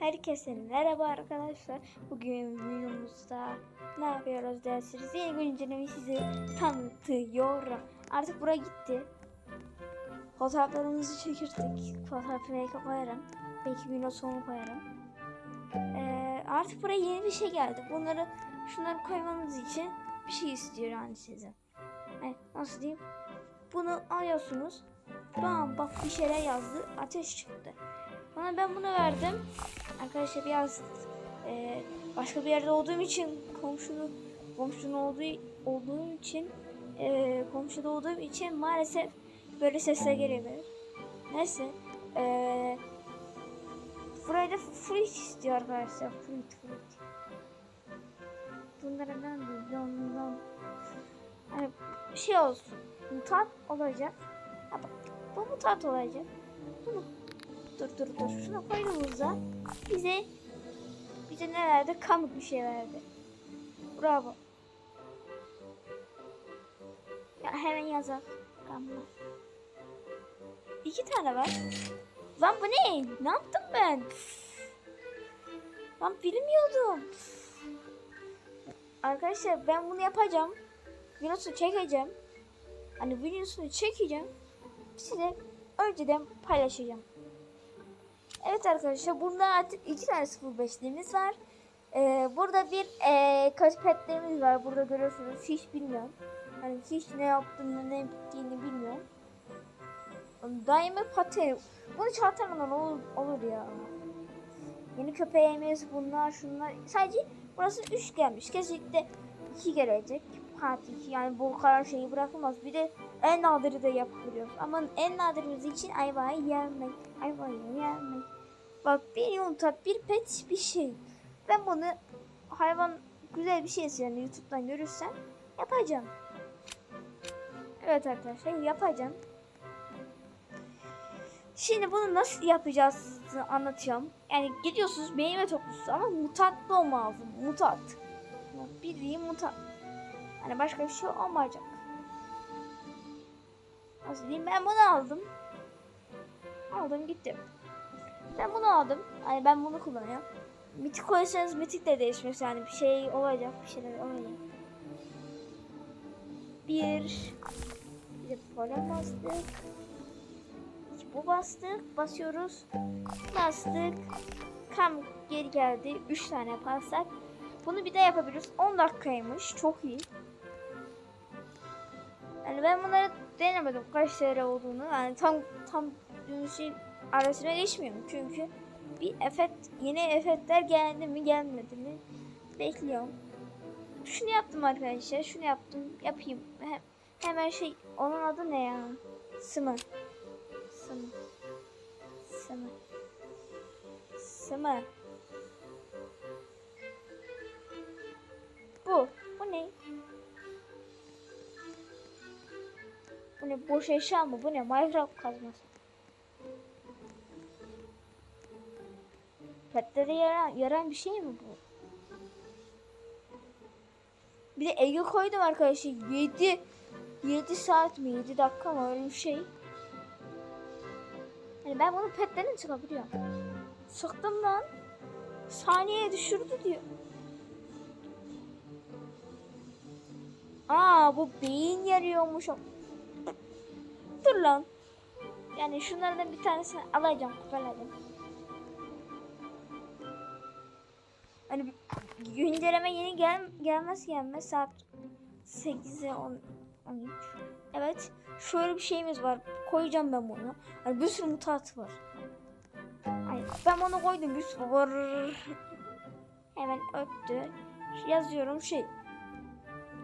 Herkese merhaba arkadaşlar. Bugün videomuzda ne yapıyoruz dersiniz? Yeni güncellemeyi size tanıtıyorum. Artık buraya gitti. Fotoğraflarımızı çekirdik. Fotoğrafı belki koyarım. Belki video sonu koyarım. Ee, artık buraya yeni bir şey geldi. Bunları şunları koymanız için bir şey istiyor yani size. Yani nasıl diyeyim? Bunu alıyorsunuz. Bam bak bir şeyler yazdı. Ateş çıktı. Bana ben bunu verdim. Arkadaşlar biraz e, başka bir yerde olduğum için komşunu komşunun olduğu olduğum için e, komşuda olduğum için maalesef böyle sesler gelebilir. Neyse. E, buraya da fruit istiyor arkadaşlar. Fruit fruit. Bunlara ben de hani şey olsun. Mutat olacak. Ha bu mutat olacak. Bunu dur dur dur. Şuna koyduğumuzda bize bize ne verdi? Kamuk bir şey verdi. Bravo. Ya hemen yazar. Kamuk. İki tane var. Lan bu ne? Ne yaptım ben? Lan bilmiyordum. Arkadaşlar ben bunu yapacağım. Videosunu çekeceğim. Hani videosunu çekeceğim. Size önceden paylaşacağım. Evet arkadaşlar burada artık iki tane 05'liğimiz var. Ee, burada bir e, petlerimiz var. Burada görüyorsunuz hiç bilmiyorum. Hani hiç ne yaptığını ne bittiğini bilmiyorum. Daima pati. Bunu çarptırmadan olur, olur ya. Yeni köpeğimiz bunlar şunlar. Sadece burası 3 gelmiş. Kesinlikle 2 gelecek. Parti 2 yani bu kadar şeyi bırakılmaz. Bir de en nadiri de yapabiliyoruz. Ama en nadirimiz için ayvayı yemek. Ayvayı yemek. Bak bir yumurta, bir pet, bir şey. Ben bunu hayvan güzel bir şeyse yani YouTube'dan görürsem yapacağım. Evet arkadaşlar yapacağım. Şimdi bunu nasıl yapacağız anlatıyorum. Yani gidiyorsunuz meyve toplusu ama mutatlı olma lazım. Mutat. Bildiğin mutat. Hani başka bir şey olmayacak. Nasıl diyeyim ben bunu aldım. Aldım gittim. Ben bunu aldım. Hani ben bunu kullanıyorum. Mitik koysanız mitik de değişmiş yani bir şey olacak bir şeyler olacak. Bir bir de polen bastık. İki bu bastık. Basıyoruz. Bastık. Kam geri geldi. Üç tane yaparsak. Bunu bir de yapabiliriz. 10 dakikaymış. Çok iyi. Yani ben bunları denemedim kaç TL olduğunu. Yani tam tam şey arasına geçmiyorum çünkü bir efekt yeni efektler geldi mi gelmedi mi bekliyorum. Şunu yaptım arkadaşlar. Şunu yaptım. Yapayım. He, hemen şey onun adı ne ya? Sıma. Sıma. Sıma. Sıma. Bu. Bu ne? Bu ne? Boş eşya mı? Bu ne? Minecraft kazması. Petlere yaran, yaran bir şey mi bu? Bir de Ege koydum arkadaşlar. 7 7 saat mi 7 dakika mı öyle bir şey. Hani ben bunu petlerin çıkabiliyorum. Sıktım lan. Saniyeye düşürdü diyor. Aa bu beyin yarıyormuş. Dur lan. Yani şunlardan bir tanesini alacağım, kupalayacağım. Hani güncelleme yeni gel gelmez gelmez saat 8'e 10 13. Evet. Şöyle bir şeyimiz var. Koyacağım ben bunu. Hani bir sürü mutat var. Hani ben bunu koydum bir sürü var. Hemen öttü. Yazıyorum şey.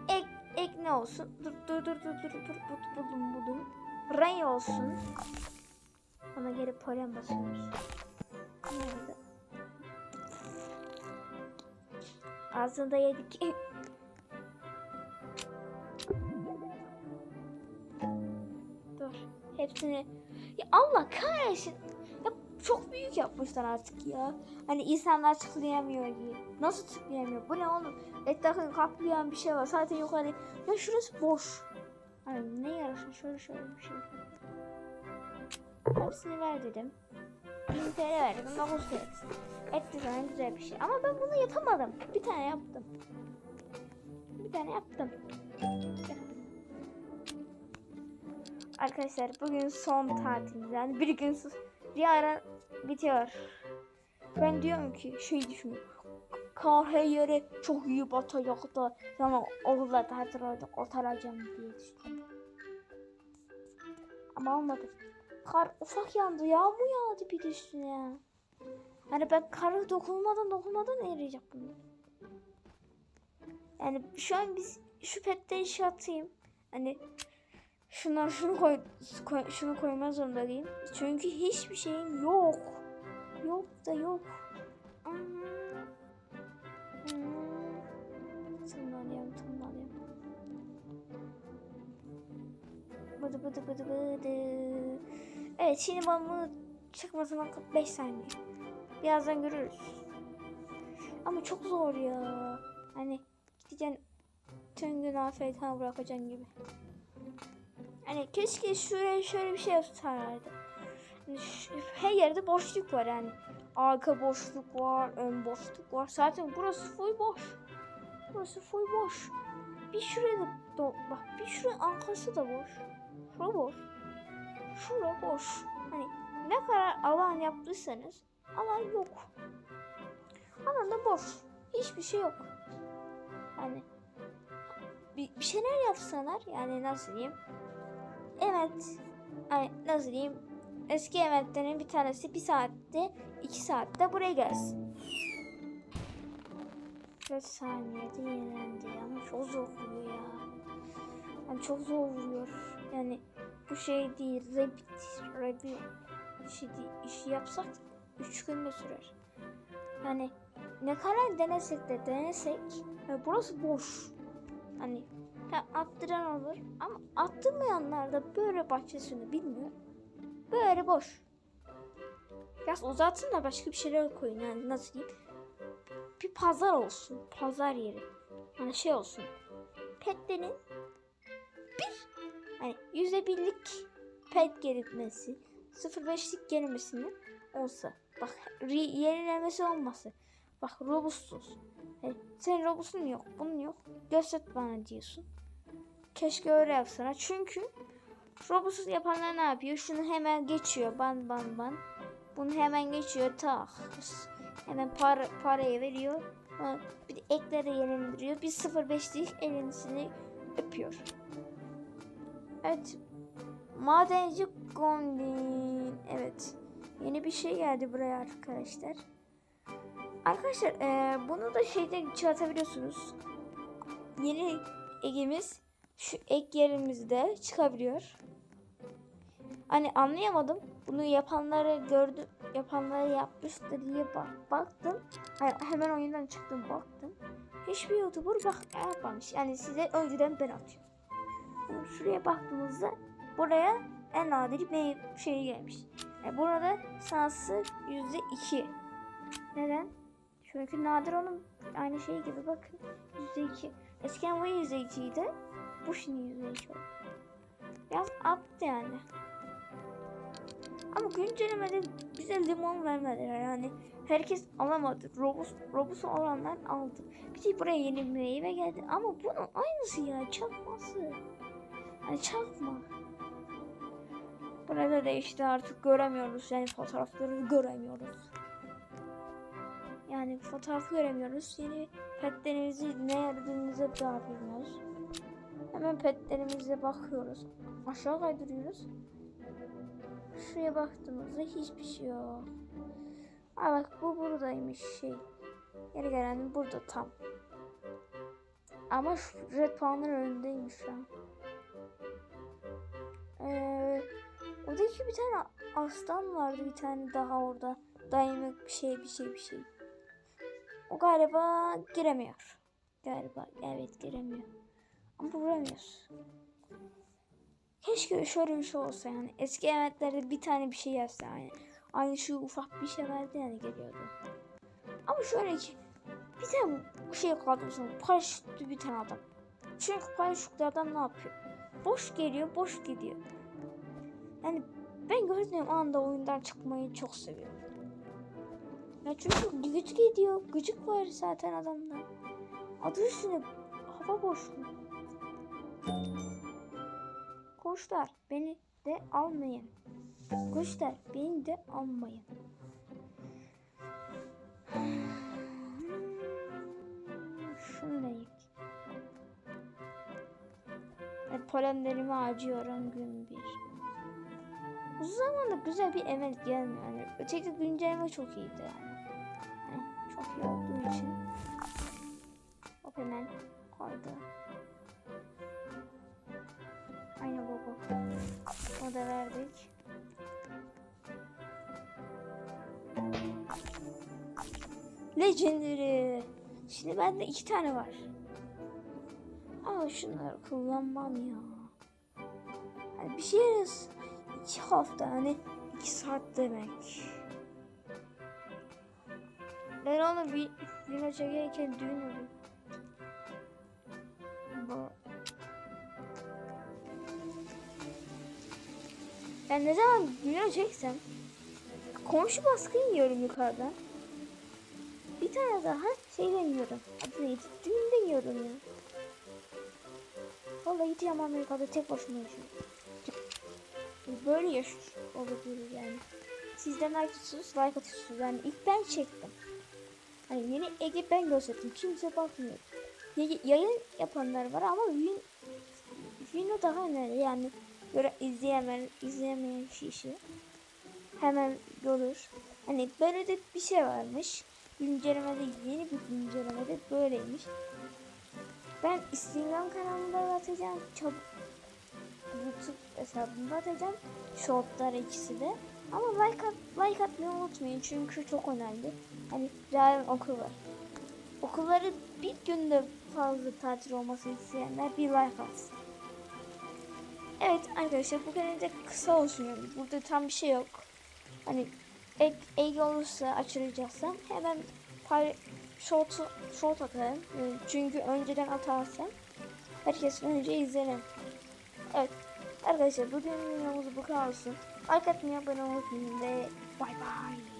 Ek ek ne olsun? Dur dur dur dur dur dur buldum buldum. Ray olsun. Ona geri polen basıyoruz. Nerede? Ağzında yedik. Dur. Hepsini... Ya Allah kahretsin. Ya çok büyük yapmışlar artık ya. Hani insanlar tıklayamıyor diye. Nasıl tıklayamıyor? Bu ne oğlum? Etrafını kaplayan bir şey var. Zaten yukarı... Ya şurası boş. Hani ne yarasın? Şöyle şöyle bir şey. Hepsini ver dedim. 1000 TL verdim 9 TL. Etti sana güzel bir şey. Ama ben bunu yapamadım. Bir tane yaptım. Bir tane yaptım. Arkadaşlar bugün son tatilimiz. Yani bir gün sus- yarın bitiyor. Ben diyorum ki şey düşünüyorum. Kar her yere çok iyi batacak da sonra okulda tatil kurtaracağım diye düşünüyorum. Ama olmadı. Kar ufak yandı. Yağmur yağdı bir üstüne ya. Hani ben karı dokunmadan dokunmadan eriyecek bunu. Yani şu an biz şu petten işe atayım. Hani şunlar şunu koy, koy şunu koyma zorunda değilim. Çünkü hiçbir şeyim yok. Yok da yok. Hmm. Bıdı bıdı bıdı bıdı. Evet şimdi ben bunu çıkmasına 5 saniye. Birazdan görürüz. Ama çok zor ya. Hani gideceksin tüm gün afiyet bırakacaksın gibi. Hani keşke şuraya şöyle bir şey yapsalardı. Hani her yerde boşluk var yani. Arka boşluk var, ön boşluk var. Zaten burası full boş. Burası full boş. Bir şuraya da do- bak bir şuranın arkası da boş. Şura boş. Şura. Hani ne kadar alan yaptıysanız alan yok. Alan da boş. Hiçbir şey yok. Yani bir, bir şeyler yapsalar yani nasıl diyeyim? Evet. Hani nasıl diyeyim? Eski eventlerin bir tanesi bir saatte, iki saatte buraya gelsin. 4 saniyede yenilendi ama çok zor vuruyor ya. Yani çok zor vuruyor. Yani bu şey değil, rabbit, rabbit işi, işi yapsak 3 günde sürer. Yani ne kadar denesek de denesek ya burası boş. Hani ha, attıran olur ama attırmayanlar da böyle bahçesini bilmiyor. Böyle boş. Biraz uzatın da başka bir şeyler koyun yani nasıl diyeyim. Bir pazar olsun. Pazar yeri. Hani şey olsun. Petlerin bir hani yüzde birlik pet gerekmesi 0.5'lik gelmesinin olsa. Bak yenilemesi olması. Bak robustsuz. Hani senin robustun yok. Bunun yok. Göster bana diyorsun. Keşke öyle yapsana. Çünkü robutsuz yapanlar ne yapıyor? Şunu hemen geçiyor. Ban ban ban. Bunu hemen geçiyor. Tak. Hemen para, parayı veriyor. Bir de ekleri yenilendiriyor. Bir 0.5'lik elinisini öpüyor. Evet. Madenci Gondin. Evet. Yeni bir şey geldi buraya arkadaşlar. Arkadaşlar eee, bunu da şeyde çıkartabiliyorsunuz. Yeni egimiz şu ek yerimizde çıkabiliyor. Hani anlayamadım. Bunu yapanları gördüm. Yapanları yapmıştır diye bak, baktım. Hani hemen oyundan çıktım baktım. Hiçbir YouTuber bak yapmamış. Yani size önceden ben atıyorum. Şuraya baktığımızda buraya en nadir bir şey gelmiş. Yani burada şansı yüzde iki. Neden? Çünkü nadir onun aynı şey gibi bakın. Yüzde iki. Eskiden bu yüzde ikiydi. Bu şimdi yüzde iki oldu. Biraz arttı yani. Ama güncellemede bize limon vermediler yani. Herkes alamadı. Robus, Robus'u olanlar aldı. Bir de buraya yeni meyve geldi. Ama bunun aynısı ya. Çakması. Hani çakma. Burada da işte artık göremiyoruz. Yani fotoğrafları göremiyoruz. Yani fotoğraf göremiyoruz. Yeni petlerimizi ne yaradığımızı daha bilmiyoruz. Hemen petlerimize bakıyoruz. Aşağı kaydırıyoruz. Şuraya baktığımızda hiçbir şey yok. Aa bak bu buradaymış şey. Geri gelen burada tam. Ama şu red puanlar önündeymiş şu an. Oradaki bir tane aslan vardı bir tane daha orada. Daimi bir şey bir şey bir şey. O galiba giremiyor. Galiba evet giremiyor. Ama vuramıyoruz. Keşke şöyle bir şey olsa yani. Eski eventlerde bir tane bir şey yapsa yani. Aynı şu ufak bir şey verdi yani geliyordu. Ama şöyle ki bir tane bu şey kaldırsın. Paraşütlü bir tane adam. Çünkü paraşütlü adam ne yapıyor? Boş geliyor, boş gidiyor. Yani Ben gördüğüm anda oyundan çıkmayı çok seviyorum. Ya çünkü gıcık ediyor. Gıcık var zaten adamda. Adı üstüne hava boşluğu. Kuşlar beni de almayın. Kuşlar beni de almayın. Şunu da. E, polenlerimi acıyorum gün bir. Uzun zamandır güzel bir event gelmiyor. Yani öteki güncelleme çok iyiydi yani. Yani çok iyi olduğu için. Hop hemen koydu. Aynı baba. O da verdik. Legendary. Şimdi bende iki tane var. Ama şunları kullanmam ya. Hani bir şey yarası. İki hafta hani iki saat demek. Ben onu bir video çekerken düğün oluyor. Ben ne zaman video çeksem komşu baskın yiyorum yukarıdan. Bir tane daha şeyden yiyorum. Adı neydi? Düğünden yiyorum ya. Vallahi gideceğim Amerika'da tek başıma yaşıyorum. Böyle yaş olabilir yani. Sizden like atıyorsunuz, like atıyorsunuz. Yani ilk ben çektim. Hani yeni Ege ben gösterdim. Kimse bakmıyor. Yayın yapanlar var ama yayın video daha önemli. Yani böyle izleyemeyen, izleyemeyen kişi hemen görür. Hani böyle de bir şey varmış. Güncellemede yeni bir güncellemede böyleymiş. Ben Instagram kanalımda atacağım. Çabuk YouTube hesabımda atacağım. Shortlar ikisi de. Ama like, at, like atmayı unutmayın çünkü çok önemli. Hani yarın okul var. Okulları bir günde fazla tatil olması isteyenler bir like atsın. Evet arkadaşlar bu da kısa olsun yani. Burada tam bir şey yok. Hani ek, ek olursa açılacaksam hemen pay, short, short atarım. Çünkü önceden atarsam herkes önce izlerim. Evet arkadaşlar bugün videomuz bu kadar olsun. Like atmayı abone olmayı unutmayın ve bay bay.